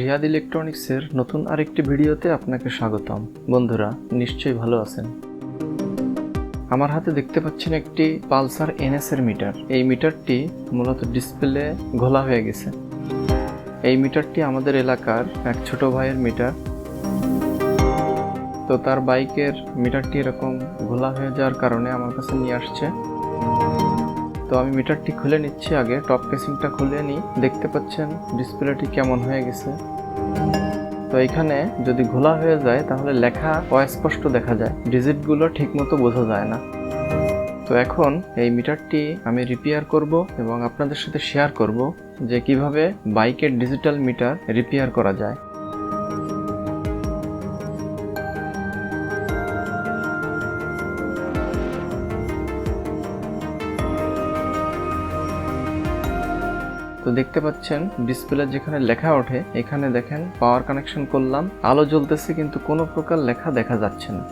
রিয়াদ ইলেকট্রনিক্সের নতুন আরেকটি ভিডিওতে আপনাকে স্বাগতম। বন্ধুরা, নিশ্চয়ই ভালো আছেন। আমার হাতে দেখতে পাচ্ছেন একটি পালসার এনএস এর মিটার। এই মিটারটি মূলত ডিসপ্লে ঘোলা হয়ে গেছে। এই মিটারটি আমাদের এলাকার এক ছোট ভাইয়ের মিটার। তো তার বাইকের মিটারটি এরকম ঘোলা হয়ে যাওয়ার কারণে আমার কাছে নিয়ে আসছে। তো আমি মিটারটি খুলে নিচ্ছি আগে টপ কেসিংটা খুলে নিই। দেখতে পাচ্ছেন ডিসপ্লেটি কেমন হয়ে গেছে। তো এখানে যদি ঘোলা হয়ে যায়, তাহলে লেখা অস্পষ্ট দেখা যায়। ডিজিটগুলো ঠিকমতো বোঝা যায় না। তো এখন এই মিটারটি আমি রিপেয়ার করব এবং আপনাদের সাথে শেয়ার করব যে কীভাবে বাইকের ডিজিটাল মিটার রিপেয়ার করা যায়। তো দেখতে পাচ্ছেন ডিসপ্লে যেখানে লেখা ওঠে, এখানে দেখেন পাওয়ার কানেকশন করলাম, আলো জ্বলতেছে কিন্তু কোনো প্রকার লেখা দেখা যাচ্ছে না।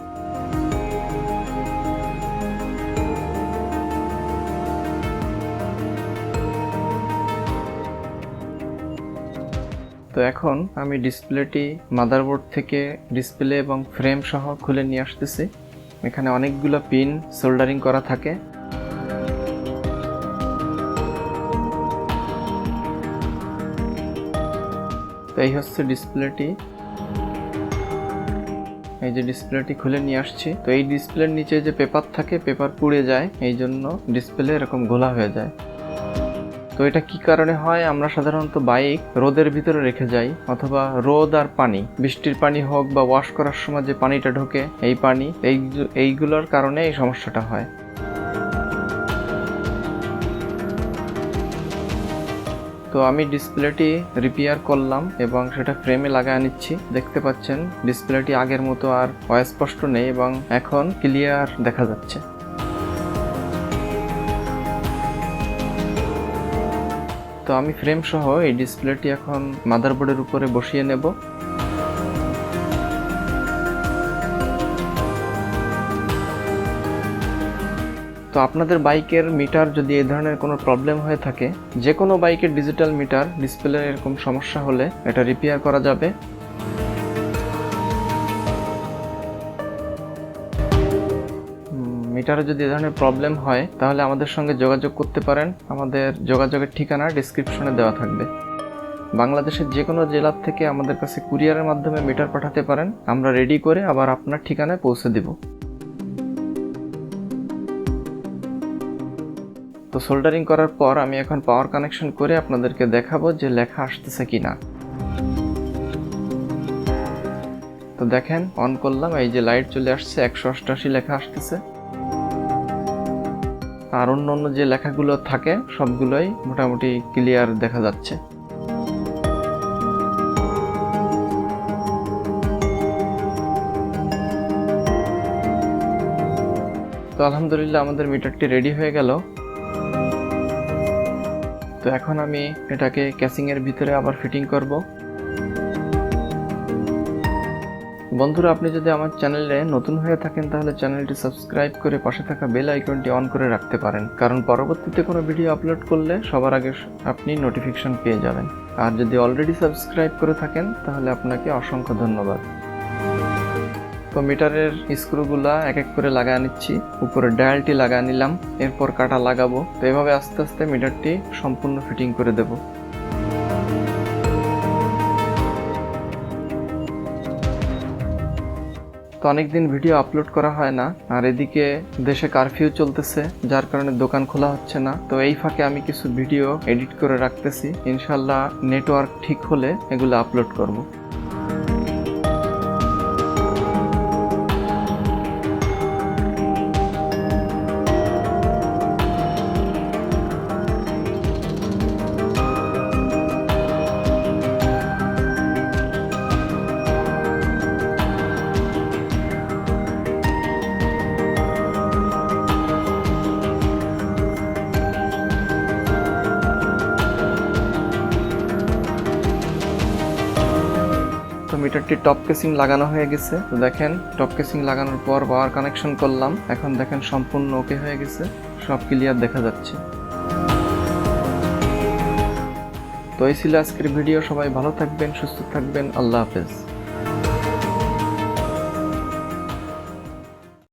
তো এখন আমি ডিসপ্লেটি মাদারবোর্ড থেকে ডিসপ্লে এবং ফ্রেম সহ খুলে নিয়ে আসতেছি। এখানে অনেকগুলো পিন সোল্ডারিং করা থাকে। এই হচ্ছে ডিসপ্লেটি। এই যে ডিসপ্লেটি খুলে নিয়ে আসছি। তো এই ডিসপ্লের নিচে যে পেপার থাকে, পেপার পুড়ে যায়, এই জন্য ডিসপ্লে এরকম ঘোলা হয়ে যায়। তো এটা কি কারণে হয়? আমরা সাধারণত বাইক রোদের ভিতরে রেখে যাই, অথবা রোদ আর পানি, বৃষ্টির পানি হোক বা ওয়াশ করার সময় যে পানিটা ঢোকে, এই পানি, এই এইগুলোর কারণে এই সমস্যাটা হয়। তো আমি ডিসপ্লেটি রিপেয়ার করলাম এবং সেটা ফ্রেমে লাগায় নিচ্ছি। দেখতে পাচ্ছেন ডিসপ্লেটি আগের মতো আর অস্পষ্ট নেই এবং এখন ক্লিয়ার দেখা যাচ্ছে। তো আমি ফ্রেম সহ এই ডিসপ্লেটি এখন মাদারবোর্ডের উপরে বসিয়ে নেব। তো আপনাদের বাইকের মিটার যদি এই ধরনের কোনো প্রবলেম হয়ে থাকে যে কোনো বাইকের ডিজিটাল মিটার, ডিসপ্লে এরকম সমস্যা হলে এটা রিপেয়ার করা যাবে। মিটারে যদি এ ধরনের প্রবলেম হয়, তাহলে আমাদের সঙ্গে যোগাযোগ করতে পারেন। আমাদের যোগাযোগের ঠিকানা ডিসক্রিপশনে দেওয়া থাকবে। বাংলাদেশের যে কোনো জেলার থেকে আমাদের কাছে কুরিয়ারের মাধ্যমে মিটার পাঠাতে পারেন। আমরা রেডি করে আবার আপনার ঠিকানায় পৌঁছে দিব। তো সোল্ডারিং করার পর আমি এখন পাওয়ার কানেকশন করে আপনাদেরকে দেখাবো যে লেখা আসতেছে কি না তো দেখেন অন করলাম, এই যে লাইট চলে আসছে, একশো অষ্টাশি লেখা আসতেছে। আর অন্য অন্য যে লেখাগুলো থাকে, সবগুলোই মোটামুটি ক্লিয়ার দেখা যাচ্ছে। তো আলহামদুলিল্লাহ আমাদের মিটারটি রেডি হয়ে গেল। তো এখন আমি এটাকে ক্যাসিংয়ের ভিতরে আবার ফিটিং করব। বন্ধুরা, আপনি যদি আমার চ্যানেলে নতুন হয়ে থাকেন, তাহলে চ্যানেলটি সাবস্ক্রাইব করে পাশে থাকা বেল আইকনটি অন করে রাখতে পারেন। কারণ পরবর্তীতে কোনো ভিডিও আপলোড করলে সবার আগে আপনি নোটিফিকেশন পেয়ে যাবেন। আর যদি অলরেডি সাবস্ক্রাইব করে থাকেন, তাহলে আপনাকে অসংখ্য ধন্যবাদ। তো মিটারের স্ক্রুগুলা এক এক করে লাগায় নিচ্ছি। উপরে ডায়ালটি লাগায় নিলাম, এরপর কাটা লাগাবো। তো এভাবে আস্তে আস্তে মিটারটি সম্পূর্ণ ফিটিং করে দেব। তো অনেকদিন ভিডিও আপলোড করা হয় না, আর এদিকে দেশে কারফিউ চলতেছে, যার কারণে দোকান খোলা হচ্ছে না। তো এই ফাঁকে আমি কিছু ভিডিও এডিট করে রাখতেছি। ইনশাল্লাহ নেটওয়ার্ক ঠিক হলে এগুলো আপলোড করব। মিটারটি টপ কেসিং লাগানো হয়ে গেছে। তো দেখেন টপ কেসিং লাগানোর পর পাওয়ার কানেকশন করলাম। এখন দেখেন সম্পূর্ণ ওকে হয়ে গেছে। সব ক্লিয়ার দেখা যাচ্ছে। তো তো এই ছিল আজকের ভিডিও সবাই ভালো থাকবেন, সুস্থ থাকবেন। আল্লাহ হাফেজ।